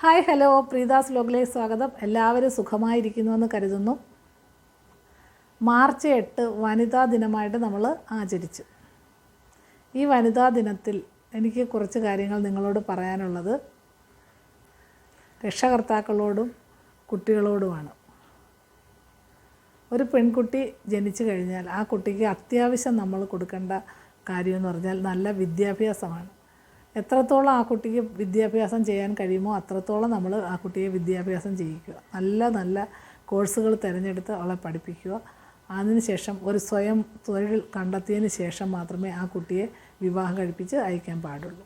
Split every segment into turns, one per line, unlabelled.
Hi hello. പ്രീതാസ് ലോഗിലേക്ക് സ്വാഗതം. എല്ലാവരും സുഖമായിരിക്കുന്നുവെന്ന് കരുതുന്നു. മാർച്ച് എട്ട് വനിതാ ദിനമായിട്ട് നമ്മൾ ആചരിച്ചു. ഈ വനിതാ ദിനത്തിൽ എനിക്ക് കുറച്ച് കാര്യങ്ങൾ നിങ്ങളോട് പറയാനുള്ളത്. രക്ഷകർത്താക്കളോടും കുട്ടികളോടുമാണ്. ഒരു പെൺകുട്ടി ജനിച്ചു കഴിഞ്ഞാൽ ആ കുട്ടിക്ക് അത്യാവശ്യം നമ്മൾ കൊടുക്കേണ്ട കാര്യമെന്ന് പറഞ്ഞാൽ നല്ല വിദ്യാഭ്യാസമാണ്. എത്രത്തോളം ആ കുട്ടിക്ക് വിദ്യാഭ്യാസം ചെയ്യാൻ കഴിയുമോ അത്രത്തോളം നമ്മൾ ആ കുട്ടിയെ വിദ്യാഭ്യാസം ചെയ്യിക്കുക. നല്ല നല്ല കോഴ്സുകൾ തിരഞ്ഞെടുത്ത് അവളെ പഠിപ്പിക്കുക. അതിനുശേഷം ഒരു സ്വയം തൊഴിൽ കണ്ടെത്തിയതിന് ശേഷം മാത്രമേ ആ കുട്ടിയെ വിവാഹം കഴിപ്പിച്ച് അയക്കാൻ പാടുള്ളൂ.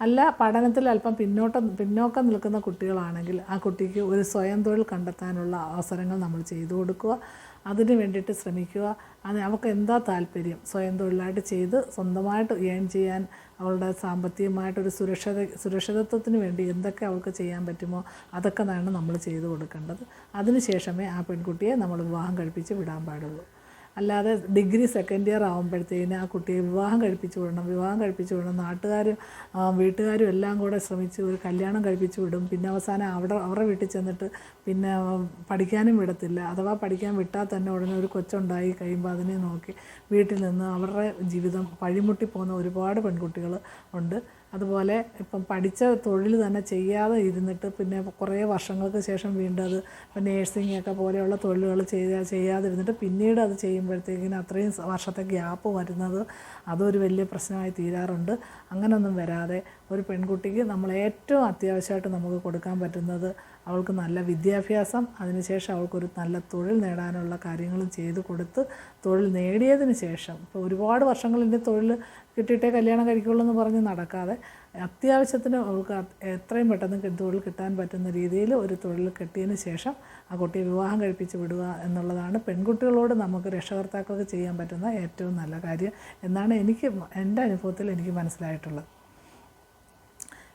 അല്ല പഠനത്തിൽ അല്പം പിന്നോട്ടം പിന്നോക്കം നിൽക്കുന്ന കുട്ടികളാണെങ്കിൽ ആ കുട്ടിക്ക് ഒരു സ്വയം തൊഴിൽ കണ്ടെത്താനുള്ള അവസരങ്ങൾ നമ്മൾ ചെയ്തു കൊടുക്കുക. അതിന് വേണ്ടിയിട്ട് ശ്രമിക്കുക. അത് അവൾക്ക് എന്താ താല്പര്യം? സ്വയം തൊഴിലായിട്ട് ചെയ്ത് സ്വന്തമായിട്ട് ഏൺ ചെയ്യാൻ അവളുടെ സാമ്പത്തികമായിട്ടൊരു സുരക്ഷിത സുരക്ഷിതത്വത്തിന് വേണ്ടി എന്തൊക്കെ അവൾക്ക് ചെയ്യാൻ പറ്റുമോ അതൊക്കെ നമ്മൾ ചെയ്തു കൊടുക്കേണ്ടത്. അതിനുശേഷമേ ആ പെൺകുട്ടിയെ നമ്മൾ വിവാഹം കഴിപ്പിച്ച് വിടാൻ പാടുള്ളൂ. അല്ലാതെ ഡിഗ്രി സെക്കൻഡ് ഇയർ ആകുമ്പോഴത്തേന് ആ കുട്ടിയെ വിവാഹം കഴിപ്പിച്ചു വിടണം വിവാഹം കഴിപ്പിച്ചു വിടണം. നാട്ടുകാരും വീട്ടുകാരും എല്ലാം കൂടെ ശ്രമിച്ച് ഒരു കല്യാണം കഴിപ്പിച്ചു വിടും. പിന്നെ അവസാനം അവിടെ അവരുടെ വീട്ടിൽ ചെന്നിട്ട് പിന്നെ പഠിക്കാനും വിടത്തില്ല. അഥവാ പഠിക്കാൻ വിട്ടാൽ തന്നെ ഉടനെ ഒരു കൊച്ചുണ്ടായി കഴിയുമ്പോൾ അതിനെ നോക്കി വീട്ടിൽ നിന്ന് അവരുടെ ജീവിതം വഴിമുട്ടി പോകുന്ന ഒരുപാട് പെൺകുട്ടികൾ ഉണ്ട്. അതുപോലെ ഇപ്പം പഠിച്ച തൊഴിൽ തന്നെ ചെയ്യാതെ ഇരുന്നിട്ട് പിന്നെ കുറേ വർഷങ്ങൾക്ക് ശേഷം വീണ്ടും അത് ഇപ്പം നേഴ്സിംഗ് ഒക്കെ പോലെയുള്ള തൊഴിലുകൾ ചെയ്യാ ചെയ്യാതിരുന്നിട്ട് പിന്നീട് അത് ചെയ്യുമ്പോഴത്തേക്കിന് അത്രയും വർഷത്തെ ഗ്യാപ്പ് വരുന്നത് അതൊരു വലിയ പ്രശ്നമായി തീരാറുണ്ട്. അങ്ങനെയൊന്നും വരാതെ ഒരു പെൺകുട്ടിക്ക് നമ്മൾ ഏറ്റവും അത്യാവശ്യമായിട്ട് നമുക്ക് കൊടുക്കാൻ പറ്റുന്നത് അവൾക്ക് നല്ല വിദ്യാഭ്യാസം അതിനുശേഷം അവൾക്കൊരു നല്ല തൊഴിൽ നേടാനുള്ള കാര്യങ്ങളും ചെയ്തു കൊടുത്ത് തൊഴിൽ നേടിയതിന് ശേഷം. ഇപ്പോൾ ഒരുപാട് വർഷങ്ങൾ ഇനി തൊഴിൽ കിട്ടിയിട്ടേ കല്യാണം കഴിക്കുള്ളൂ എന്ന് പറഞ്ഞ് നടക്കാതെ അത്യാവശ്യത്തിന് അവൾക്ക് എത്രയും പെട്ടെന്ന് തൊഴിൽ കിട്ടാൻ പറ്റുന്ന രീതിയിൽ ഒരു തൊഴിൽ കിട്ടിയതിന് ശേഷം ആ കുട്ടിയെ വിവാഹം കഴിപ്പിച്ച് വിടുക എന്നുള്ളതാണ് പെൺകുട്ടികളോട് നമുക്ക് രക്ഷകർത്താക്കൾക്ക് ചെയ്യാൻ പറ്റുന്ന ഏറ്റവും നല്ല കാര്യം എന്നാണ് എനിക്ക് എന്റെ അനുഭവത്തിൽ എനിക്ക് മനസ്സിലായിട്ടുള്ളത്.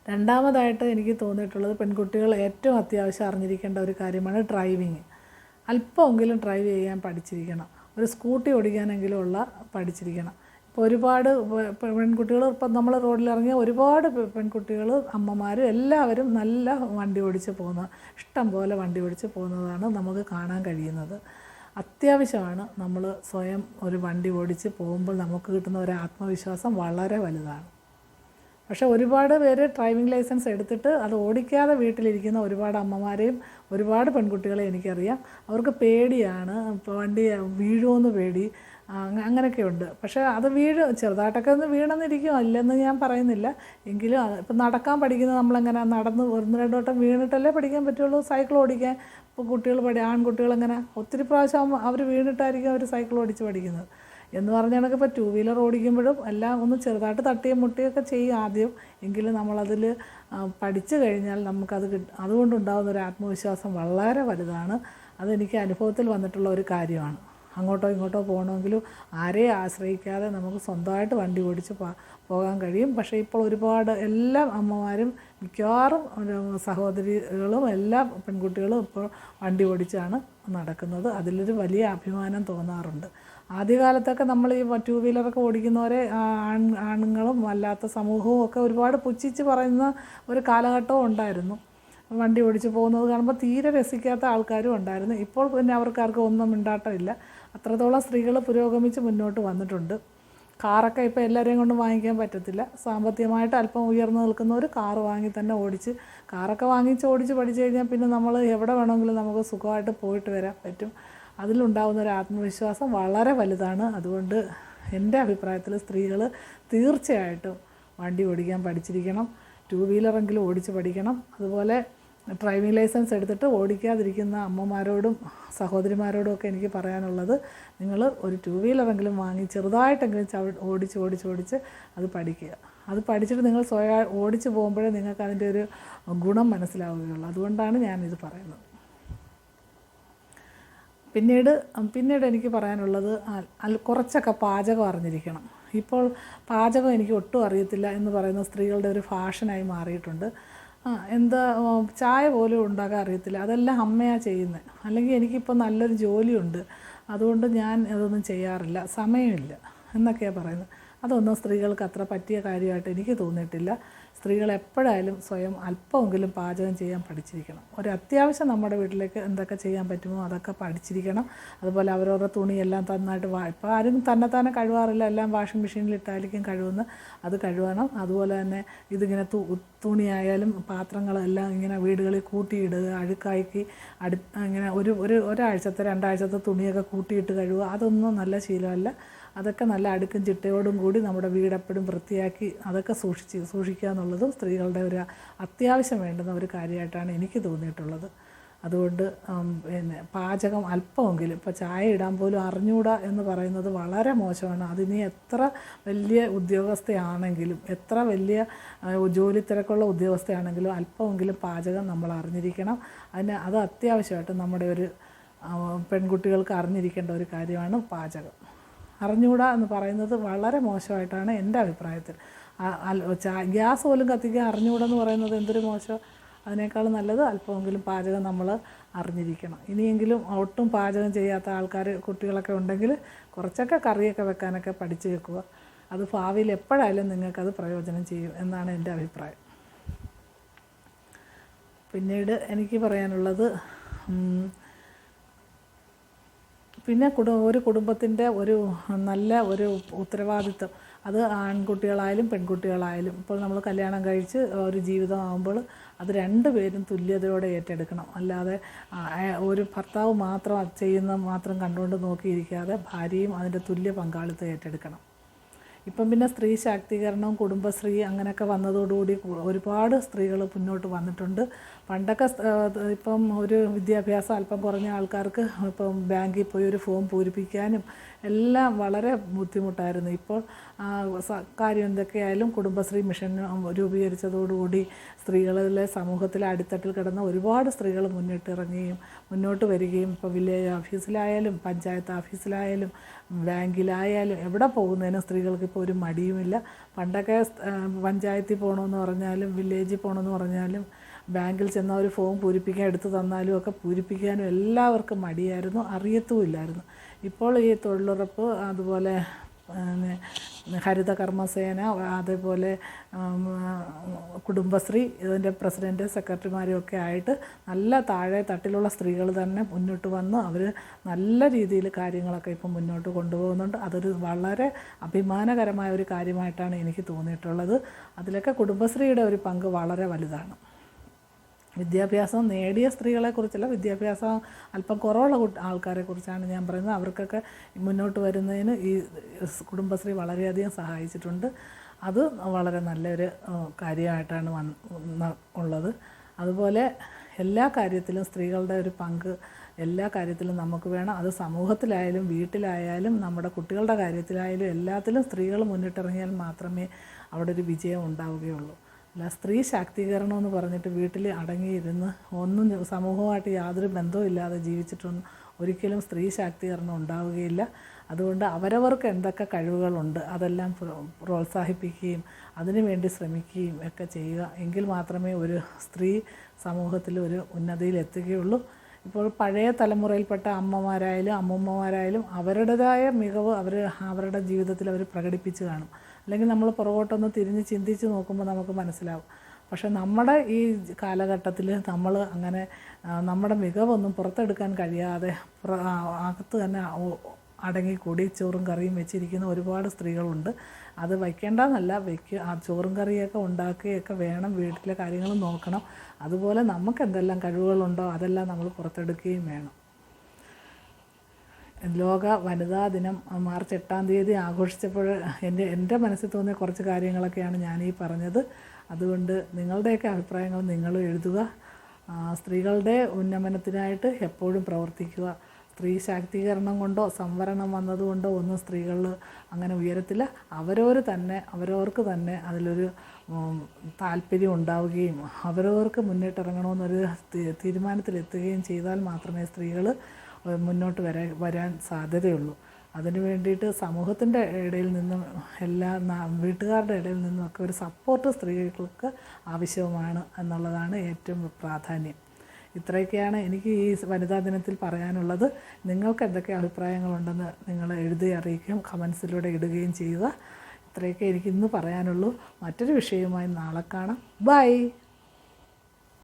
രണ്ടാമതായിട്ട് എനിക്ക് തോന്നിയിട്ടുള്ളത് പെൺകുട്ടികൾ ഏറ്റവും അത്യാവശ്യം അറിഞ്ഞിരിക്കേണ്ട ഒരു കാര്യമാണ് ഡ്രൈവിങ്. അല്പമെങ്കിലും ഡ്രൈവ് ചെയ്യാൻ പഠിച്ചിരിക്കണം. ഒരു സ്കൂട്ടി ഓടിക്കാനെങ്കിലും ഉള്ള പഠിച്ചിരിക്കണം. ഇപ്പോൾ ഒരുപാട് പെൺകുട്ടികൾ ഇപ്പം നമ്മൾ റോഡിലിറങ്ങിയ ഒരുപാട് പെൺകുട്ടികൾ അമ്മമാരും എല്ലാവരും നല്ല വണ്ടി ഓടിച്ച് പോകുന്ന ഇഷ്ടം പോലെ വണ്ടി ഓടിച്ച് പോകുന്നതാണ് നമുക്ക് കാണാൻ കഴിയുന്നത്. അത്യാവശ്യമാണ് നമ്മൾ സ്വയം ഒരു വണ്ടി ഓടിച്ച് പോകുമ്പോൾ നമുക്ക് കിട്ടുന്ന ഒരു ആത്മവിശ്വാസം വളരെ വലുതാണ്. പക്ഷേ ഒരുപാട് പേര് ഡ്രൈവിംഗ് ലൈസൻസ് എടുത്തിട്ട് അത് ഓടിക്കാതെ വീട്ടിലിരിക്കുന്ന ഒരുപാട് അമ്മമാരെയും ഒരുപാട് പെൺകുട്ടികളെ എനിക്കറിയാം. അവർക്ക് പേടിയാണ് ഇപ്പോൾ വണ്ടി വീഴുമെന്ന് പേടി അങ്ങനെയൊക്കെയുണ്ട്. പക്ഷേ അത് വീഴ് ചെറുതായിട്ടൊക്കെ ഒന്ന് വീണെന്നിരിക്കും അല്ലെന്ന് ഞാൻ പറയുന്നില്ല. എങ്കിലും ഇപ്പം നടക്കാൻ പഠിക്കുന്നത് നമ്മളെങ്ങനെ നടന്ന് ഒന്ന് രണ്ട് വട്ടം വീണിട്ടല്ലേ പഠിക്കാൻ പറ്റുള്ളൂ? സൈക്കിൾ ഓടിക്കാൻ ഇപ്പോൾ കുട്ടികൾ പഠി ആൺകുട്ടികൾ അങ്ങനെ ഒത്തിരി പ്രാവശ്യം അവർ വീണിട്ടായിരിക്കും അവർ സൈക്കിൾ ഓടിച്ച് പഠിക്കുന്നത്. എന്ന് പറഞ്ഞ കണക്ക് ഇപ്പോൾ ടു വീലർ ഓടിക്കുമ്പോഴും എല്ലാം ഒന്ന് ചെറുതായിട്ട് തട്ടിയും മുട്ടിയൊക്കെ ചെയ്യും ആദ്യം. എങ്കിലും നമ്മളതിൽ പഠിച്ചു കഴിഞ്ഞാൽ നമുക്കത് കിട്ട അതുകൊണ്ടുണ്ടാകുന്ന ഒരു ആത്മവിശ്വാസം വളരെ വലുതാണ്. അതെനിക്ക് അനുഭവത്തിൽ വന്നിട്ടുള്ള ഒരു കാര്യമാണ്. അങ്ങോട്ടോ ഇങ്ങോട്ടോ പോകണമെങ്കിലും ആരെയും ആശ്രയിക്കാതെ നമുക്ക് സ്വന്തമായിട്ട് വണ്ടി ഓടിച്ച് പോകാൻ കഴിയും. പക്ഷേ ഇപ്പോൾ ഒരുപാട് എല്ലാ അമ്മമാരും മിക്കവാറും സഹോദരികളും എല്ലാ പെൺകുട്ടികളും ഇപ്പോൾ വണ്ടി ഓടിച്ചാണ് നടക്കുന്നത്. അതിലൊരു വലിയ അഭിമാനം തോന്നാറുണ്ട്. ആദ്യകാലത്തൊക്കെ നമ്മൾ ഈ ടൂ വീലറൊക്കെ ഓടിക്കുന്നവരെ ആൺ ആണുങ്ങളും അല്ലാത്ത സമൂഹവും ഒക്കെ ഒരുപാട് പുച്ഛിച്ച് പറയുന്ന ഒരു കാലഘട്ടവും ഉണ്ടായിരുന്നു. വണ്ടി ഓടിച്ച് പോകുന്നത് കാണുമ്പോൾ തീരെ രസിക്കാത്ത ആൾക്കാരും ഉണ്ടായിരുന്നു. ഇപ്പോൾ പിന്നെ അവർക്കാർക്കും ഒന്നും മിണ്ടാട്ടമില്ല. അത്രത്തോളം സ്ത്രീകൾ പുരോഗമിച്ച് മുന്നോട്ട് വന്നിട്ടുണ്ട്. കാറൊക്കെ ഇപ്പോൾ എല്ലാവരെയും കൊണ്ട് വാങ്ങിക്കാൻ പറ്റത്തില്ല. സാമ്പത്തികമായിട്ട് അല്പം ഉയർന്നു നിൽക്കുന്ന ഒരു കാറ് വാങ്ങി തന്നെ ഓടിച്ച് കാറൊക്കെ വാങ്ങിച്ച് ഓടിച്ച് പഠിച്ചു കഴിഞ്ഞാൽ പിന്നെ നമ്മൾ എവിടെ വേണമെങ്കിലും നമുക്ക് സുഖമായിട്ട് പോയിട്ട് വരാൻ പറ്റും. അതിലുണ്ടാകുന്ന ഒരു ആത്മവിശ്വാസം വളരെ വലുതാണ്. അതുകൊണ്ട് എന്റെ അഭിപ്രായത്തിൽ സ്ത്രീകൾ തീർച്ചയായിട്ടും വണ്ടി ഓടിക്കാൻ പഠിച്ചിരിക്കണം. ടു വീലറെങ്കിലും ഓടിച്ച് പഠിക്കണം. അതുപോലെ ഡ്രൈവിംഗ് ലൈസൻസ് എടുത്തിട്ട് ഓടിക്കാതിരിക്കുന്ന അമ്മമാരോടും സഹോദരിമാരോടും ഒക്കെ എനിക്ക് പറയാനുള്ളത് നിങ്ങൾ ഒരു ടു വീലറെങ്കിലും വാങ്ങി ചെറുതായിട്ടെങ്കിലും ചവി ഓടിച്ച് ഓടിച്ച് ഓടിച്ച് അത് പഠിക്കുക. അത് പഠിച്ചിട്ട് നിങ്ങൾ സ്വയം ഓടിച്ച് പോകുമ്പോഴേ നിങ്ങൾക്ക് അതിന്റെ ഒരു ഗുണം മനസ്സിലാവുകയുള്ളൂ. അതുകൊണ്ടാണ് ഞാനിത് പറയുന്നത്. പിന്നീട് പിന്നീട് എനിക്ക് പറയാനുള്ളത് കുറച്ചൊക്കെ പാചകം അറിഞ്ഞിരിക്കണം. ഇപ്പോൾ പാചകം എനിക്ക് ഒട്ടും അറിയത്തില്ല എന്ന് പറയുന്ന സ്ത്രീകളുടെ ഒരു ഫാഷനായി മാറിയിട്ടുണ്ട്. എന്താ ചായ പോലും ഉണ്ടാക്കാൻ അറിയത്തില്ല. അതെല്ലാം അമ്മയാണ് ചെയ്യുന്നത് അല്ലെങ്കിൽ എനിക്കിപ്പോൾ നല്ലൊരു ജോലിയുണ്ട്. അതുകൊണ്ട് ഞാൻ അതൊന്നും ചെയ്യാറില്ല. സമയമില്ല എന്നൊക്കെയാണ് പറയുന്നത്. അതൊന്നും സ്ത്രീകൾക്ക് അത്ര പറ്റിയ കാര്യമായിട്ട് എനിക്ക് തോന്നിയിട്ടില്ല. സ്ത്രീകൾ എപ്പോഴായാലും സ്വയം അല്പമെങ്കിലും പാചകം ചെയ്യാൻ പഠിച്ചിരിക്കണം. ഒരു അത്യാവശ്യം നമ്മുടെ വീട്ടിലേക്ക് എന്തൊക്കെ ചെയ്യാൻ പറ്റുമോ അതൊക്കെ പഠിച്ചിരിക്കണം. അതുപോലെ അവരവരുടെ തുണിയെല്ലാം നന്നായിട്ട് വാ ഇപ്പോൾ ആരും തന്നെ തന്നെ കഴുകാറില്ല എല്ലാം വാഷിംഗ് മെഷീനിൽ ഇട്ടായിരിക്കും കഴുകുന്നത്. അത് കഴുകണം. അതുപോലെ തന്നെ ഇതിങ്ങനെ തു തുണിയായാലും പാത്രങ്ങളെല്ലാം ഇങ്ങനെ വീടുകളിൽ കൂട്ടിയിടുക അഴുക്കാക്കി അടു ഇങ്ങനെ ഒരു ഒരു ഒരാഴ്ചത്തെ രണ്ടാഴ്ചത്തെ തുണിയൊക്കെ കൂട്ടിയിട്ട് കഴുകുക. അതൊന്നും നല്ല ശീലമല്ല. അതൊക്കെ നല്ല അടുക്കും ചിട്ടയോടും കൂടി നമ്മുടെ വീടെപ്പോഴും വൃത്തിയാക്കി അതൊക്കെ സൂക്ഷിച്ച് സൂക്ഷിക്കുക എന്നുള്ളതും സ്ത്രീകളുടെ ഒരു അത്യാവശ്യം വേണ്ടുന്ന ഒരു കാര്യമായിട്ടാണ് എനിക്ക് തോന്നിയിട്ടുള്ളത്. അതുകൊണ്ട് പിന്നെ പാചകം അല്പമെങ്കിലും ഇപ്പോൾ ചായ ഇടാൻ പോലും അറിഞ്ഞൂടാ എന്ന് പറയുന്നത് വളരെ മോശമാണ്. അതിനി എത്ര വലിയ ഉദ്യോഗസ്ഥയാണെങ്കിലും എത്ര വലിയ ജോലി തിരക്കുള്ള ഉദ്യോഗസ്ഥയാണെങ്കിലും അല്പമെങ്കിലും പാചകം നമ്മൾ അറിഞ്ഞിരിക്കണം. അതിന് അത് അത്യാവശ്യമായിട്ട് നമ്മുടെ ഒരു പെൺകുട്ടികൾക്ക് അറിഞ്ഞിരിക്കേണ്ട ഒരു കാര്യമാണ് പാചകം. അറിഞ്ഞുകൂടാ എന്ന് പറയുന്നത് വളരെ മോശമായിട്ടാണ് എന്റെ അഭിപ്രായത്തിൽ. ഗ്യാസ് പോലും കത്തിക്കാൻ അറിഞ്ഞുകൂടാ എന്ന് പറയുന്നത് എന്തൊരു മോശം? അതിനേക്കാൾ നല്ലത് അല്പമെങ്കിലും പാചകം നമ്മൾ അറിഞ്ഞിരിക്കണം. ഇനിയെങ്കിലും ഒട്ടും പാചകം ചെയ്യാത്ത ആൾക്കാർ കുട്ടികളൊക്കെ ഉണ്ടെങ്കിൽ കുറച്ചൊക്കെ കറിയൊക്കെ വെക്കാനൊക്കെ പഠിച്ചു വെക്കുക. അത് ഭാവിയിൽ എപ്പോഴായാലും നിങ്ങൾക്കത് പ്രയോജനം ചെയ്യും എന്നാണ് എന്റെ അഭിപ്രായം. പിന്നീട് എനിക്ക് പറയാനുള്ളത് പിന്നെ കുടു ഒരു കുടുംബത്തിന്റെ ഒരു നല്ല ഒരു ഉത്തരവാദിത്വം. അത് ആൺകുട്ടികളായാലും പെൺകുട്ടികളായാലും. ഇപ്പോൾ നമ്മൾ കല്യാണം കഴിച്ച് ഒരു ജീവിതം ജീവിതമാകുമ്പോൾ അത് രണ്ടുപേരും തുല്യതയോടെ ഏറ്റെടുക്കണം. അല്ലാതെ ഒരു ഭർത്താവ് മാത്രം ചെയ്യുന്ന മാത്രം കണ്ടുകൊണ്ട് നോക്കിയിരിക്കാതെ ഭാര്യയും അതിന്റെ തുല്യ പങ്കാളിത്തം ഏറ്റെടുക്കണം. ഇപ്പം പിന്നെ സ്ത്രീ ശാക്തീകരണവും കുടുംബശ്രീ അങ്ങനെയൊക്കെ വന്നതോടുകൂടി ഒരുപാട് സ്ത്രീകൾ മുന്നോട്ട് വന്നിട്ടുണ്ട്. പണ്ടൊക്കെ ഇപ്പം ഒരു വിദ്യാഭ്യാസം അല്പം കുറഞ്ഞ ആൾക്കാർക്ക് ഇപ്പം ബാങ്കിൽ പോയി ഒരു ഫോം പൂരിപ്പിക്കാനും എല്ലാം വളരെ ബുദ്ധിമുട്ടായിരുന്നു. ഇപ്പോൾ കാര്യം എന്തൊക്കെയായാലും കുടുംബശ്രീ മിഷൻ രൂപീകരിച്ചതോടുകൂടി സ്ത്രീകളിലെ സമൂഹത്തിലെ അടിത്തട്ടിൽ കിടന്ന ഒരുപാട് സ്ത്രീകൾ മുന്നിട്ടിറങ്ങുകയും മുന്നോട്ട് വരികയും ഇപ്പോൾ വില്ലേജ് ഓഫീസിലായാലും പഞ്ചായത്ത് ഓഫീസിലായാലും ബാങ്കിലായാലും എവിടെ പോകുന്നതിനും സ്ത്രീകൾക്ക് ഇപ്പോൾ ഒരു മടിയുമില്ല. പണ്ടൊക്കെ പഞ്ചായത്തിൽ പോകണമെന്ന് പറഞ്ഞാലും വില്ലേജിൽ പോകണമെന്ന് പറഞ്ഞാലും ബാങ്കിൽ ചെന്ന ഒരു ഫോം പൂരിപ്പിക്കാൻ എടുത്തു തന്നാലും ഒക്കെ പൂരിപ്പിക്കാനും എല്ലാവർക്കും മടിയായിരുന്നു അറിയത്തുമില്ലായിരുന്നു. ഇപ്പോൾ ഈ തൊഴിലുറപ്പ് അതുപോലെ ഹരിത കർമ്മസേന അതേപോലെ കുടുംബശ്രീ ഇതിന്റെ പ്രസിഡന്റ് സെക്രട്ടറിമാരും ഒക്കെ ആയിട്ട് നല്ല താഴെ തട്ടിലുള്ള സ്ത്രീകൾ തന്നെ മുന്നോട്ട് വന്ന് അവർ നല്ല രീതിയിൽ കാര്യങ്ങളൊക്കെ ഇപ്പം മുന്നോട്ട് കൊണ്ടുപോകുന്നുണ്ട്. അതൊരു വളരെ അഭിമാനകരമായ ഒരു കാര്യമായിട്ടാണ് എനിക്ക് തോന്നിയിട്ടുള്ളത്. അതിലൊക്കെ കുടുംബശ്രീയുടെ ഒരു പങ്ക് വളരെ വലുതാണ്. വിദ്യാഭ്യാസം നേടിയ സ്ത്രീകളെക്കുറിച്ചല്ല വിദ്യാഭ്യാസം അല്പം കുറവുള്ള കുട്ടി ആൾക്കാരെ കുറിച്ചാണ് ഞാൻ പറയുന്നത്. അവർക്കൊക്കെ മുന്നോട്ട് വരുന്നതിന് ഈ കുടുംബശ്രീ വളരെയധികം സഹായിച്ചിട്ടുണ്ട്. അത് വളരെ നല്ലൊരു കാര്യമായിട്ടാണ് വന്ന് ഉള്ളത്. അതുപോലെ എല്ലാ കാര്യത്തിലും സ്ത്രീകളുടെ ഒരു പങ്ക് എല്ലാ കാര്യത്തിലും നമുക്ക് വേണം. അത് സമൂഹത്തിലായാലും വീട്ടിലായാലും നമ്മുടെ കുട്ടികളുടെ കാര്യത്തിലായാലും എല്ലാത്തിലും സ്ത്രീകൾ മുന്നിട്ടിറങ്ങിയാൽ മാത്രമേ അവിടെ ഒരു വിജയം ഉണ്ടാവുകയുള്ളൂ. അല്ല സ്ത്രീ ശാക്തീകരണം എന്ന് പറഞ്ഞിട്ട് വീട്ടിൽ അടങ്ങിയിരുന്ന് ഒന്നും സമൂഹമായിട്ട് യാതൊരു ബന്ധവും ഇല്ലാതെ ജീവിച്ചിട്ടൊന്നും ഒരിക്കലും സ്ത്രീ ശാക്തീകരണം ഉണ്ടാവുകയില്ല. അതുകൊണ്ട് അവരവർക്ക് എന്തൊക്കെ കഴിവുകളുണ്ട് അതെല്ലാം പ്രോ- പ്രോത്സാഹിപ്പിക്കുകയും അതിനുവേണ്ടി ശ്രമിക്കുകയും ഒക്കെ ചെയ്യുക. എങ്കിൽ മാത്രമേ ഒരു സ്ത്രീ സമൂഹത്തിൽ ഒരു ഉന്നതിയിൽ എത്തുകയുള്ളൂ. ഇപ്പോൾ പഴയ തലമുറയിൽപ്പെട്ട അമ്മമാരായാലും അമ്മൂമ്മമാരായാലും അവരുടേതായ മികവ് അവർ അവരുടെ ജീവിതത്തിൽ അവർ പ്രകടിപ്പിച്ച് കാണും. അല്ലെങ്കിൽ നമ്മൾ പുറകോട്ടൊന്ന് തിരിഞ്ഞ് ചിന്തിച്ച് നോക്കുമ്പോൾ നമുക്ക് മനസ്സിലാവും. പക്ഷെ നമ്മുടെ ഈ കാലഘട്ടത്തിൽ നമ്മൾ അങ്ങനെ നമ്മുടെ മികവൊന്നും പുറത്തെടുക്കാൻ കഴിയാതെ അകത്ത് തന്നെ അടങ്ങി അടങ്ങിക്കൂടി ചോറും കറിയും വെച്ചിരിക്കുന്ന ഒരുപാട് സ്ത്രീകളുണ്ട്. അത് വയ്ക്കേണ്ടെന്നല്ല വയ്ക്കുക ആ ചോറും കറിയൊക്കെ ഉണ്ടാക്കുകയൊക്കെ വേണം. വീട്ടിലെ കാര്യങ്ങൾ നോക്കണം. അതുപോലെ നമുക്ക് എന്തെല്ലാം കഴിവുകളുണ്ടോ അതെല്ലാം നമ്മൾ പുറത്തെടുക്കുകയും വേണം. ലോക വനിതാ ദിനം മാർച്ച് എട്ടാം തീയതി ആഘോഷിച്ചപ്പോൾ എന്റെ എന്റെ മനസ്സിൽ തോന്നിയ കുറച്ച് കാര്യങ്ങളൊക്കെയാണ് ഞാൻ ഈ പറഞ്ഞത്. അതുകൊണ്ട് നിങ്ങളുടെയൊക്കെ അഭിപ്രായങ്ങൾ നിങ്ങൾ എഴുതുക. സ്ത്രീകളുടെ ഉന്നമനത്തിനായിട്ട് എപ്പോഴും പ്രവർത്തിക്കുക. സ്ത്രീ ശാക്തീകരണം കൊണ്ടോ സംവരണം വന്നതുകൊണ്ടോ ഒന്നും സ്ത്രീകൾ അങ്ങനെ ഉയരത്തില്ല. അവരവർ തന്നെ അവരവർക്ക് തന്നെ അതിലൊരു താല്പര്യം ഉണ്ടാവുകയും അവരവർക്ക് മുന്നിട്ടിറങ്ങണമെന്നൊരു തീരുമാനത്തിലെത്തുകയും ചെയ്താൽ മാത്രമേ സ്ത്രീകൾ മുന്നോട്ട് വരാൻ വരാൻ സാധ്യതയുള്ളൂ. അതിന് വേണ്ടിയിട്ട് സമൂഹത്തിന്റെ ഇടയിൽ നിന്നും എല്ലാ വീട്ടുകാരുടെ ഇടയിൽ നിന്നുമൊക്കെ ഒരു സപ്പോർട്ട് സ്ത്രീകൾക്ക് ആവശ്യവുമാണ് എന്നുള്ളതാണ് ഏറ്റവും പ്രാധാന്യം. ഇത്രയൊക്കെയാണ് എനിക്ക് ഈ വനിതാ ദിനത്തിൽ പറയാനുള്ളത്. നിങ്ങൾക്ക് എന്തൊക്കെ അഭിപ്രായങ്ങളുണ്ടെന്ന് നിങ്ങൾ എഴുതി അറിയിക്കുകയും കമൻസിലൂടെ ഇടുകയും ചെയ്യുക. ഇത്രയൊക്കെ എനിക്ക് ഇന്ന് പറയാനുള്ളൂ. മറ്റൊരു വിഷയവുമായി നാളെ കാണാം. ബൈ!